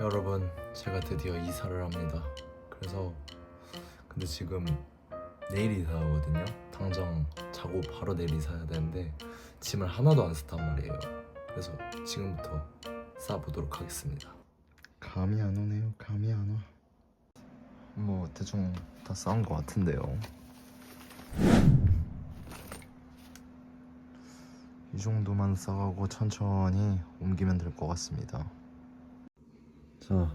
여러분 제가 드디어 이사를 합니다. 그래서 근데 지금 내일 이사하거든요. 당장 자고 바로 내일 이사해야 되는데 짐을 하나도 안 쌌단 말이에요. 그래서 지금부터 싸보도록 하겠습니다. 감이 안 오네요. 감이 안와. 뭐 대충 다 싸운 것 같은데요. 이 정도만 싸가고 천천히 옮기면 될 것 같습니다 자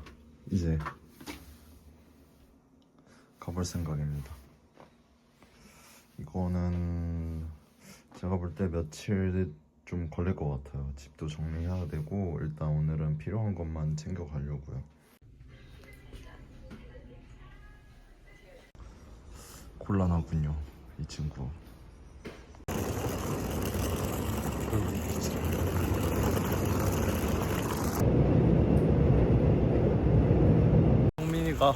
이제 가볼 생각입니다. 이거는 제가 볼 때 며칠 좀 걸릴 것 같아요. 집도 정리해야 되고 일단 오늘은 필요한 것만 챙겨 가려고요. 곤란하군요 이 친구 성민이가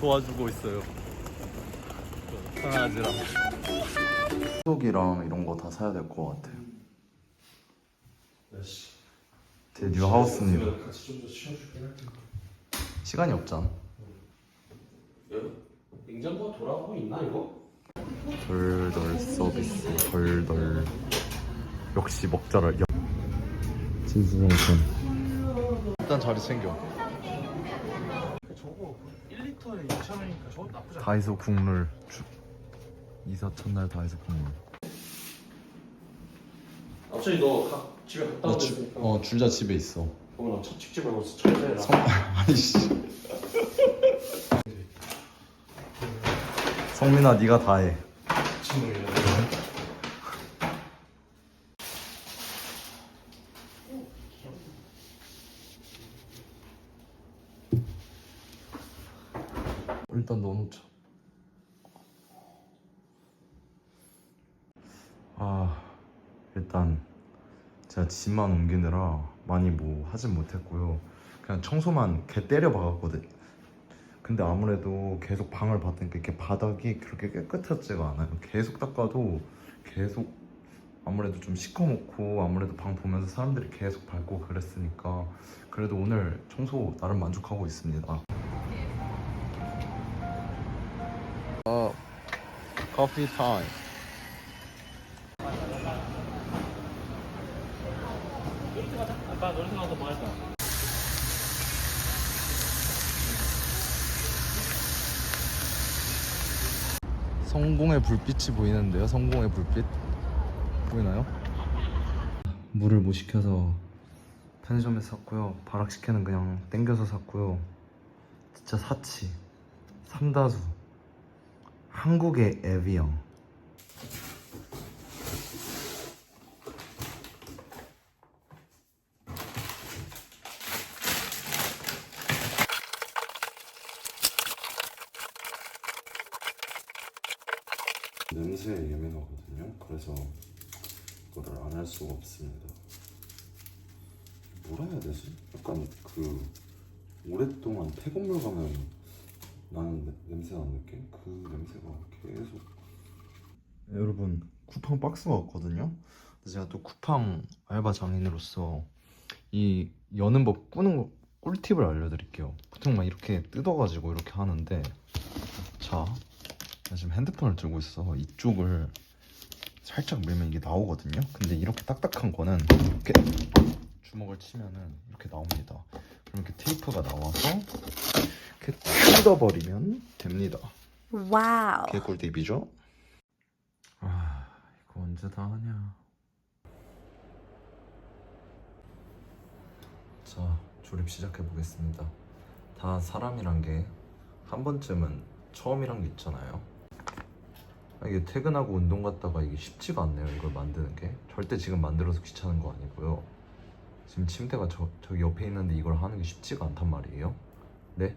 도와주고 있어요. 강아지랑. 속이랑 이런 거 다 사야 될 것 같아요. 제 뉴하우스입니다 텐데. 시간이 없잖아. 냉장고가 돌아가고 있나 이거? 덜덜 서비스 덜덜. 역시 먹자를 진수성찬 일단 자리 챙겨 저거 1리터에 2,000원이니까 저거 나쁘지 않아. 다이소 국룰 주- 이사 첫날 다이소 국룰 어차피 너각 집에 갔다 오랬으니까. 어 줄자 집에 있어 그러면 첫 직접 말고 첫째라. 아이씨 성민아 네가 다해 친구이 일단 넣어놓자. 아 일단 제가 짐만 옮기느라 많이 뭐 하진 못했고요. 그냥 청소만 개 때려 박았거든. 근데 아무래도 계속 방을 봤더니 이렇게 바닥이 그렇게 깨끗하지가 않아요. 계속 닦아도 계속 아무래도 좀 시커멓고 아무래도 방 보면서 사람들이 계속 밟고 그랬으니까 그래도 오늘 청소 나름 만족하고 있습니다 할까? 성공의 불빛이 보이는데요. 성공의 불빛. 보이나요? 물을 못 시켜서 편의점에서 샀고요. 발악식혜는 그냥 땡겨서 샀고요. 진짜 사치. 삼다수 한국의 에비앙 냄새에 예민하거든요. 그래서 이거를 안 할 수가 없습니다. 뭐라 해야 되지? 약간 그 오랫동안 폐건물 가면 나는 내- 냄새 나는 느낌? 그 계속 여러분 쿠팡 박스가 왔거든요. 제가 또 쿠팡 알바 장인으로서 이 여는 법 꾸는 거 꿀팁을 알려드릴게요. 보통 막 이렇게 뜯어가지고 이렇게 하는데 자나 지금 핸드폰을 들고 있어 이쪽을 살짝 밀면 이게 나오거든요 근데 이렇게 딱딱한 거는 이렇게 주먹을 치면은 이렇게 나옵니다 그럼 이렇게 테이프가 나와서 이렇게 뜯어버리면 됩니다 와우. 개꿀팁이죠 언제 다 하냐? 자 조립 시작해 보겠습니다. 다 사람이란 게 한 번쯤은 처음이란 게 있잖아요. 아, 이게 퇴근하고 운동 갔다가 이게 쉽지가 않네요 이걸 만드는 게. 절대 지금 만들어서 귀찮은 거 아니고요. 지금 침대가 저, 저기 옆에 있는데 이걸 하는 게 쉽지가 않단 말이에요. 네?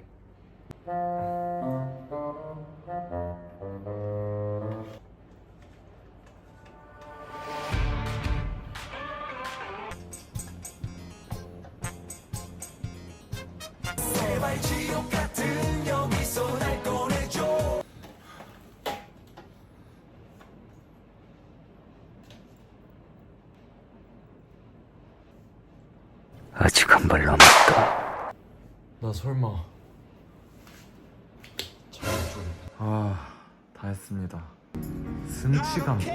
아직 한 발 남았다. 나 설마 아, 다 했습니다. 승치감 뷰